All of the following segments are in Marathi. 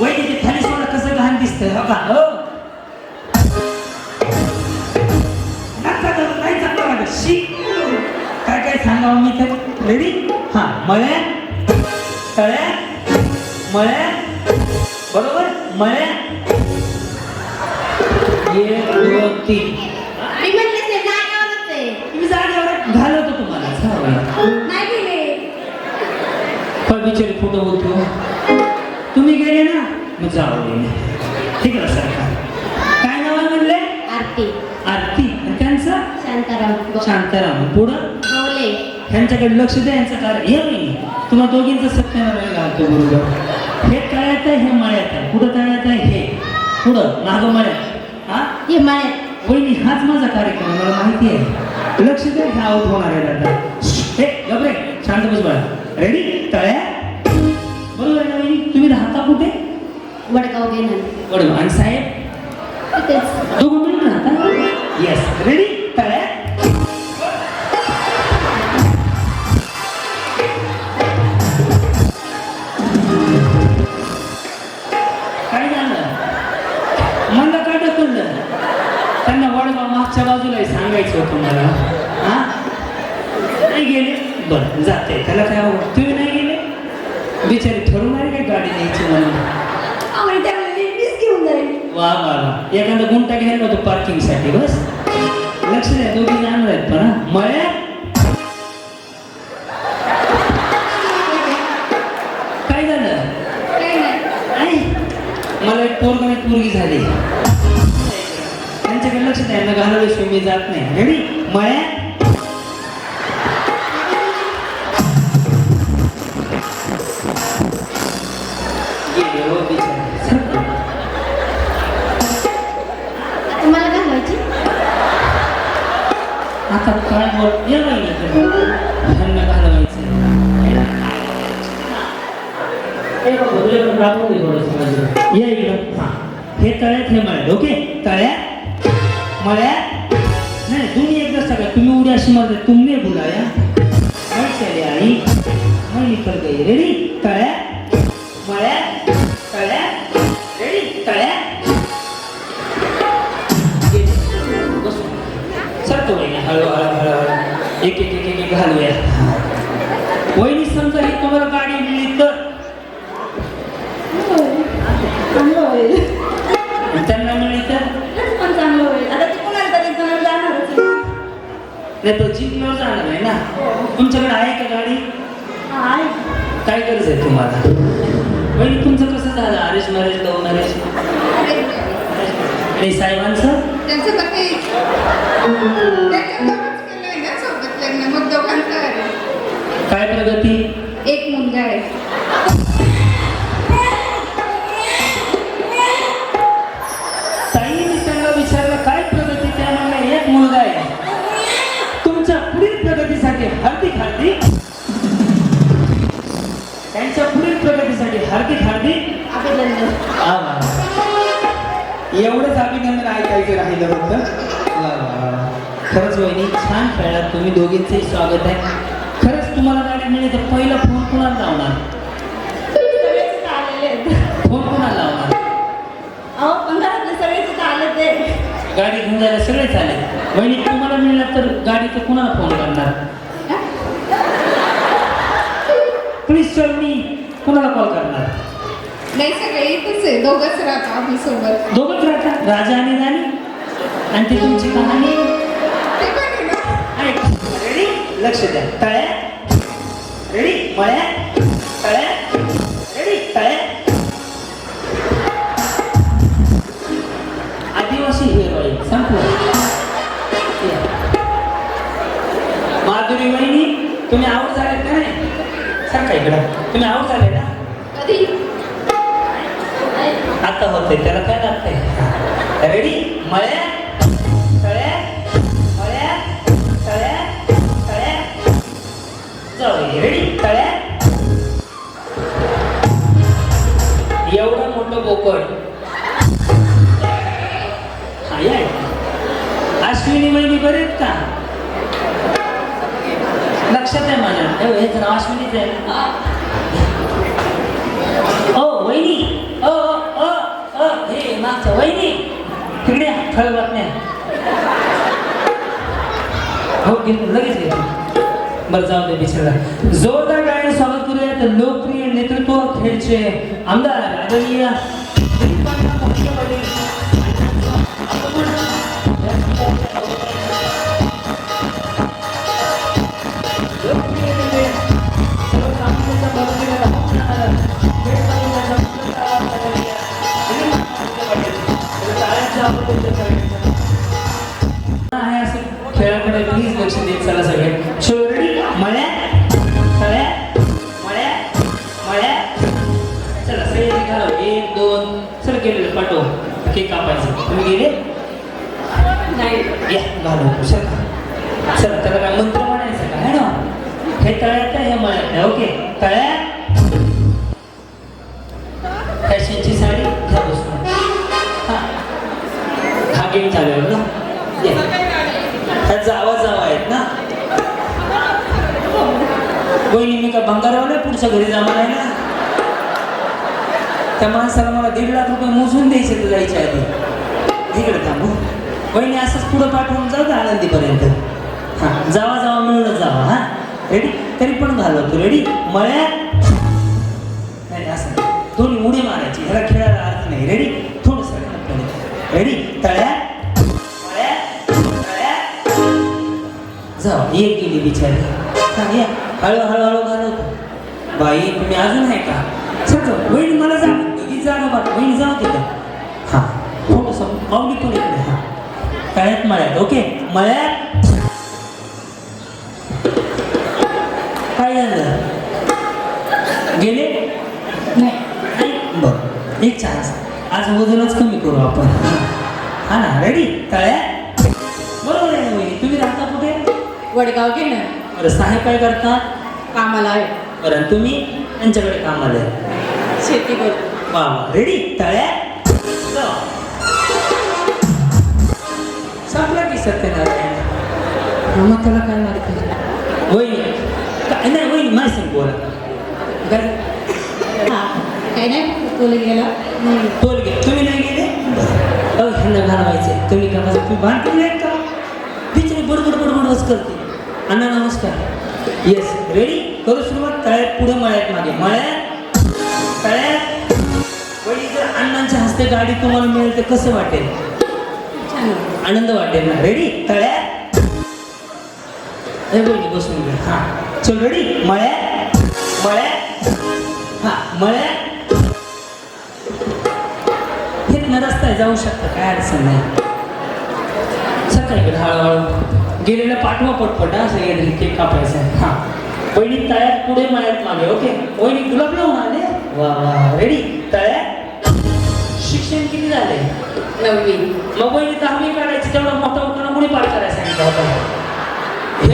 वहिनी ते खाली सोडा कसं घाण दिसतंय हो का? हो. नाही चांगलं वाटत शी. काय काय सांगावं मी तर रेडी हा मळ्या तळ्या मळ्या बरोबर? मळ्या एक दोन तीन. मी म्हणले ते जागेवरच आहे. मी जागेवर घालवतो तुम्हाला. चालेल. नाही गेले. पण बिचारी फोटो बोलतो. तुम्ही गेले ना मी जाऊ गेले ठीक आहे सर काय नाव आहे म्हणले? आरती. आरती. त्यांचं? शांताराम. शांताराम. पुढं? गवले. ह्यांच्याकडे लक्ष द्या यांचं कार्य. हे मी. तुम्हा दोघींचं सत्यनारायण घालतो बरोबर? हे तळ्यात आहे हे मळ्यात आहे. पुढं तळ्यात आहे? हे. पुढं मागं मळ्यात. हा? हे मळ्यात. वहिनी हाच माझा कार्यक्रम मला माहिती आहे. लक्ष द्या ह्या आऊट होणार आहे आता हे गबरे शांत बस बाळा. रेडी तळ्या बरोबर तुम्ही राहता कुठे? वडगाव घेणार बरोबर आणि साहेब? तिथेच. दोघं मिळून राहता? येस रेडी तळ्या काय झालं? मला काय ढकललं? त्यांना वडगाव मागच्या बाजूला सांगायचं होतं मला. हा? नाही गेले? बरं जाते. त्याला काय आवड तुम्ही नाही गेले बिचारी ठरवून आहे काय गाडी न्यायची म्हणून आम्ही त्यावेळेला मीच घेऊन जाईल वा वा वा एखादा गुंटा घ्यायला होतो पार्किंगसाठी बस. लक्ष द्या दोघी जाणार आहेत पण. मळ्या काय झालं? मला एक पोरग आणि पोरगी झाली. त्यांच्याकडे लक्ष द्या यांना घालवल्याशिवाय मी जात नाही. रेडी मळ्या गेले हो आता काय बोल ये बाई इकडे. घालवायचं. हे दे थोडंसं माझं. इकडं. हा. हे तळ्यात हे मळ्यात ओके? तळ्यात मळ्यात? नाही तुम्ही एकदा सगळं तुम्ही उद्या अशी मारता तुम्ही बोलाया मैं चले आणि मैं निकल गई. रेडी तळ्यात मळ्यात तळ्यात. रेडी तळ्यात. घालूया. वहिनी समजा ही तुम्हाला गाडी मिळली तर? चांगलं होईल. त्यांना मिळली तर? पण चांगलं होईल. आता ते कोणाला तरी जण जाणारच आहे. नाही तो जिंकल्यावर जाणार आहे ना? तुमच्याकडे आहे का गाडी? आहे. काय गरज आहे तुम्हाला? वहिनी तुमचं कसं झालं? अरेंज मॅरेज लव्ह मॅरेज आणि साहेबांचं? त्यांचं प्रगती. एक मुलगा आहे. ताईने त्यांना विचारलं काय प्रगती? त्या म्हणल्या एक मुलगा आहे. तुमच्या पुढील प्रगतीसाठी हार्दिक हार्दिक. त्यांच्या पुढील प्रगतीसाठी हार्दिक हार्दिक. अभिनंदन. आभार. एवढंच अभिनंदन ऐकायचं राहिलं होतं. खरंच वहिनी छान खेळलात तुम्ही दोघींचंही स्वागत आहे. मिळेल तर पहिला फोन कुणाला लावणार? सगळेच आलेले आहेत फोन कुणाला लावणार? अहो पण घरातले सगळेच इथं आले ते. गाडी घेऊन जायला सगळे चालेल वहिनी तुम्हाला मिळाला तर गाडी तर कुणाला फोन करणार? प्लीज सर मी कुणाला कॉल करणार? नाही सगळे इथंच आहे. दोघंच राहतो आम्ही सोबत. दोघंच राहतात राजा आणि राणी? आणि ती तुमची कहाणी? ते पण आहे ना. ऐक रेडी लक्ष द्या. तळ्या रेडी मळ्या तळ्या रेडी आदिवासी हिरोईन संपलं. या. माधुरी वहिनी तुम्ही आऊट झाले का नाही? सांगा इकडं. तुम्ही आऊट झाले ना कधी? आता होते त्याला काय लागतंय? रेडी मळ्या हिरडी तळ्यात एवढं मोठं बोकड. अश्विनी म्हणजे बरेच का? लक्षात आहे माझ्या. हे तर अश्विनीच आहे. ओ वहिनी. ओ ओ ओ हे मागचं वहिनी. तिकडे फळ बातम्या. हो लगेच बरं जाऊ दे बिचारा जोरदार गाण्याने स्वागत करूया तर लोकप्रिय नेतृत्व खेळचे आमदार आदरणीय होतो सर सर त्याला काय मंत्र म्हणायचं का? है ना? हे तळ्यात हे मळ्यात ओके तळ्यात. फॅशनची साडी घ्या बसून. हा. गेम चालू आहे ना या. आवाज जावा जावा आहेत ना? वहिनी मी का भंगारवलं पुढच्या घरी जाणार आहे ना त्या माणसाला मला दीड लाख रुपये मोजून द्यायचे तर जायच्या आधी. इकडे थांबू. वहिनी असंच पुढं पाठवून जाऊ का आनंदीपर्यंत हां जावा जावा मिळूनच जावा हां? रेडी तरी पण घालवतो रेडी मळ्यात? नाही असं दोन्ही उडी मारायची. ह्याला खेळायला अर्थ नाही. रेडी थोडंसं रेडी तळ्या जाऊ एक गेली बिचारी. सांग या. हळू हळू घालवतो बाई तुम्ही अजून आहे का? सर वहिनी मला जा. ही जागा बघ वहिनी जाऊ तिथं हां थोडंसं माऊली पण येते हां. तळ्यात मळ्यात ओके? मळ्यात. काय झालं? गेले? नाही. बरं. एक चान्स आज वजनच कमी करू आपण. हा ना रेडी तळ्यात बरोबर आहे तुम्ही राहता कुठे? वडगाव घेणार बरं साहेब काय करतात? कामाला आहे. बरं तुम्ही? त्यांच्याकडे कामाला आहे. शेती करतो वा वा. रेडी तळ्यात मग त्याला काय वहिनी काय नाही वहिनी माय सांग बोला काय नाही तुला गेला नाही टोल घे तुम्ही नाही गेले अहो ह्यांना घालवायचे तुम्ही का तुम्ही भांडून नाही का बिचारी बडबड बडबडच करते अण्णा नमस्कार येस रेडी करू सुरुवात तळ्यात पुढे मळ्यात मागे मळ्यात तळ्यात वडी जर अण्णांच्या हस्ते गाडी तुम्हाला मिळेल तर कसं वाटेल. आनंद वाटेल ना रेडी तळ्यात हे बसून घ्या हा चल रेडी मळ्या मळ्यात हा मळ्या हे रस्ता जाऊ शकतं काय अडचण नाही सकाळी हळूहळू गेलेलं पाठवा पटपट असं सगळे केक कापायचं आहे हा बहिणी तळ्यात पुढे मळ्यात मागे ओके वहिनी गुलाब लावून आले वा वा रेडी तळ्यात शिक्षण किती झाले नववी मग बहिणी दहावी काढायची तेवढा मोठा उखाणा मुली पार करायला सांगितलं होता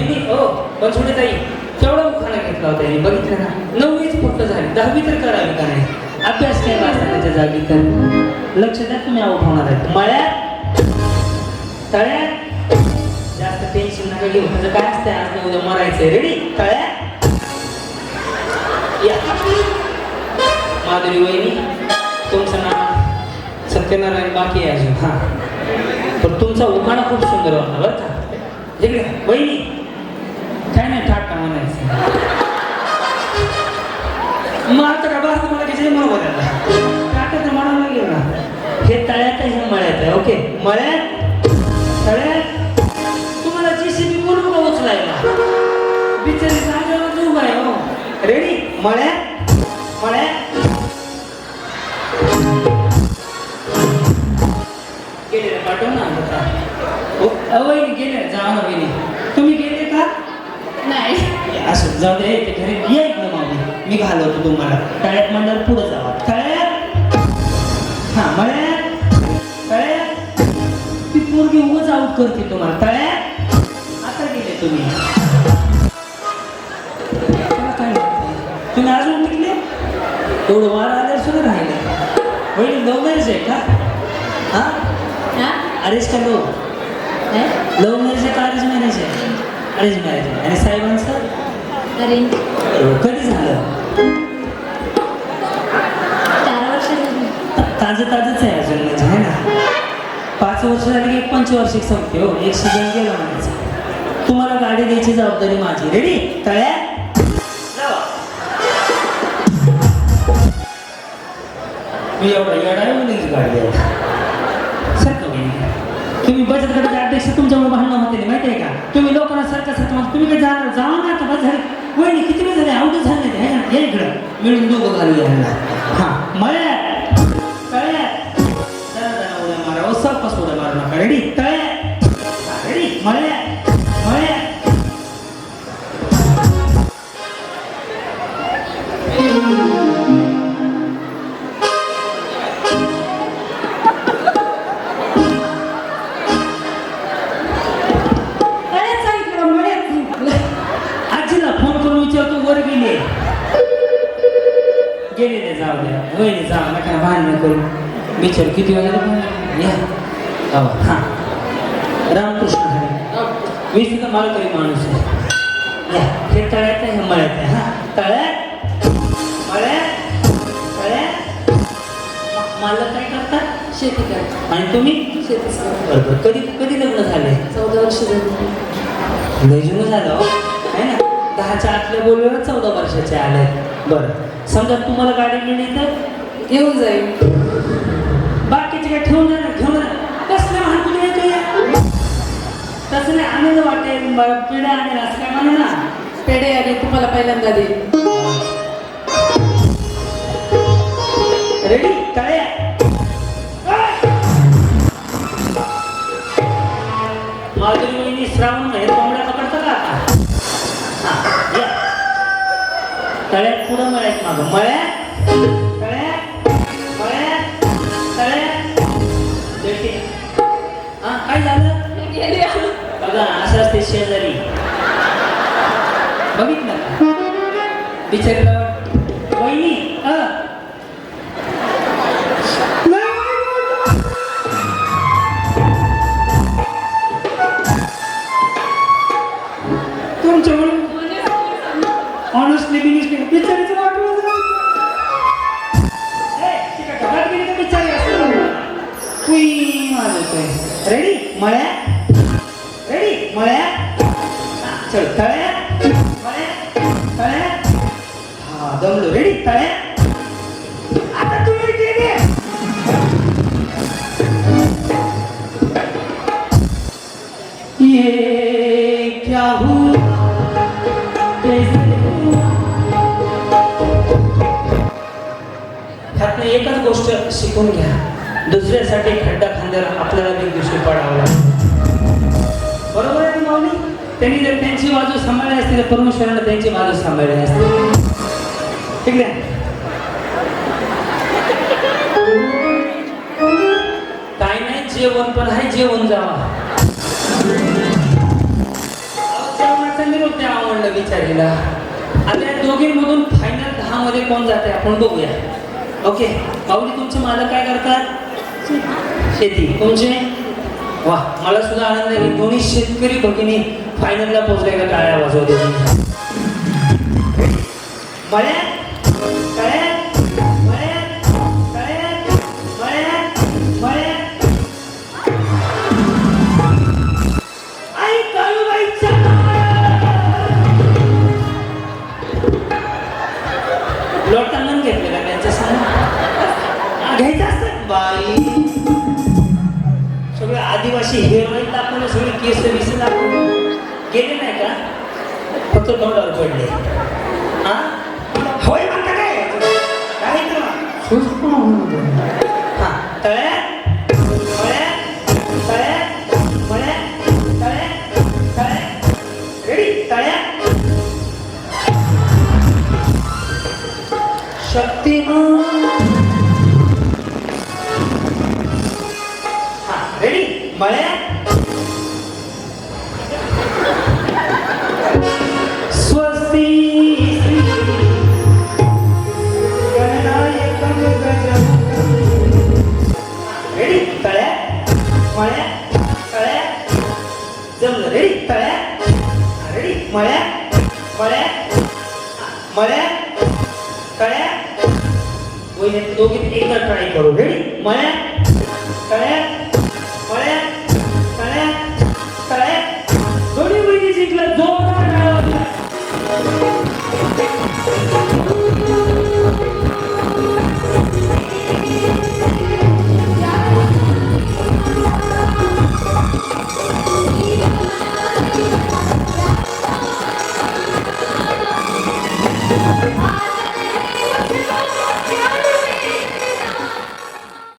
हे अ हो ताई केवढा उखाणा घेतला होता यांनी बघितलं ना? नववीच फक्त झाली दहावी तर करावी का नाही? अभ्यास काय वाचण्याच्या जागी तर? लक्ष द्या तुम्ही आऊट होणार आहेत. मळ्यात तळ्यात जास्त टेन्शन नका घेऊ. म्हणजे काय असतंय आज नाही उद्या मरायचंय. रेडी तळ्यात. या. माधुरी वहिनी तुमचं नाव? सत्यनारायण बाकी आहे अजून हां. पण तुमचा उखाणा खूप सुंदर होता बरं का? वहिनी. मला तर डबा का बस मला किती मला बोलायला टाकायचं म्हणावं लागेल ना हे तळ्यात हे मळ्यात आहे ओके? मळ्यात तळ्यात. तुम्हाला जी सी बी बोलू का उचलायला? बिचारी जागेवर उभा आहे हो. रेडी मळ्यात मळ्यात. गेले पाठव ना आता. हो गेले जा ना वहिनी तुम्ही गेले का नाही असं जाऊ दे ते घरी या इकडं मागे. मी घालवतो तुम्हाला. तळ्यात म्हणल्यावर पुढे जावा. तळ्यात. हा मळ्यात. तळ्यात. ती पोरगी उगाच आऊट करते तुम्हाला. तळ्यात. आता गेले तुम्ही? तुम्ही अजून टिकले एवढं वार आल्यावर सुद्धा राहिले. वहिनी लव्ह मॅरेज आहे का? हा? हा? अरेस्ट का लो काय लव्ह मॅरेज आहे का अरेंज मॅरेज आहे? अरेंज मॅरेज आहे. आणि साहेबांचं? अं, कधी झालं? चार वर्ष झाली. ताजं ताजंच आहे अजून म्हणजे आहे ना? पाच वर्ष झाली की एक पंचवार्षिक संपते हो एक सीझन गेला म्हणायचं. तुम्हाला गाडी द्यायची जबाबदारी माझी. रेडी तळ्या जावा. मी एवढा आहे मुलींची गाडी आहे सर तुम्ही बचत गटाचे अध्यक्ष तुमच्यामुळे भांडणं होते माहिती आहे का? तुम्ही लोकांना सारखं सारखं म्हणता, तुम्ही काही जाणार? जाऊ ना आता बस झाले. वहिनी किती वेळ झाले? आवडत झाले आहे ना? या इकडं. मिळून दोघं घालूया. हा मळ्या विचार किती वेळा झालं? या. हा. रामकृष्ण हरी. मी सुद्धा मालकरी माणूस आहे. या. हे तळ्यात आहे हे मळ्यात आहे. हा. तळ्यात. मळ्यात. तळ्यात. म- मालक काय करतात शेती करतो. आणि तुम्ही? शेतीच करतो कधी कधी लग्न झाले चौदा वर्ष झाली. जुनं झालं हो. आहे ना? दहाच्या आतल्या बोलवेला चौदा वर्षाचे आले बरं. समजा तुम्हाला गाडी गेली तर? घेऊन जाईल. आनंद वाटेल मला पिढ्या आणेल असं काय म्हणू ना? पेढे आणि तुम्हाला पहिल्यांदा देईल रेडी तळ्या माधुरी वहिनी श्रावण कोंबड्या पकडता का आता. तळ्यात पुढं मळ्यात मागं. मळ्यात? तळ्यात? मळ्यात? तळ्यात? काय झालं? बघा असते शेजारी. बघितलं का? बिचारीला वाट- वहिनी अ तुमच्यामुळे ऑनेस्टली बिनिस्टली बिचारीचं वाटलं बिचारी रेडी मळ्या दमलो आता तुम्ही गेले. ये क्या हुआ? कैसे हुआ? ह्यातनं एकच गोष्ट शिकून घ्या. दुसऱ्यासाठी खड्डा खांद्याला आपल्याला एक दिवशी पडावं लागतं. बरोबर आहे ना माऊली? त्यांनी जर त्यांची बाजू सांभाळली असती तर परमेश्वरानं त्यांची बाजू सांभाळली असते ठीक आहे काय नाही जेवण पण आहे जेवण जावा. अहो, निरोप द्यावा आवडलं विचारीला आता दोघींमधून फायनल दहा मध्ये कोण जाते आपण बघूया. ओके माऊली तुमचे मालक काय करतात? शेती. तुमचे? वा मला सुद्धा आनंद आहे. दोन्ही शेतकरी भगिनी फायनलला पोहोचले का टाळ्या वाजवते मला असतं बाई सगळे आदिवासी हेरोईन दाखवले सगळे केस बिस दाखवले गेले नाही का फक्त तोंडावर पडले हा होय म्हणता काय काय हा तळ्यात करू रेडी माया